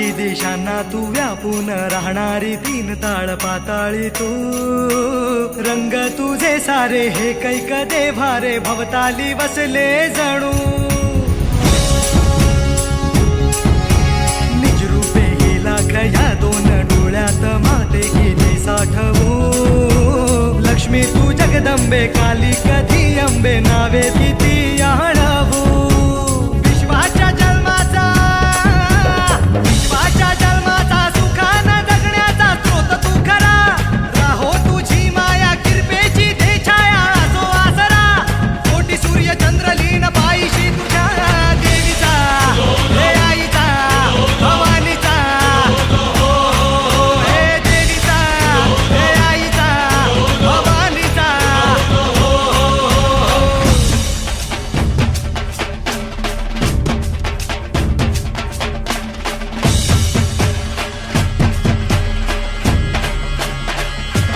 काही देशांना तू व्यापून राहणारी तीन ताळ पाताळी तू. रंग तुझे सारे हे कैक देभारे भवताली बसले जणू. निजरूपे ही लाख या दोन डोळ्यात माते गेली साठवू. लक्ष्मी तू जगदंबे काली कधी अंबे नावे किती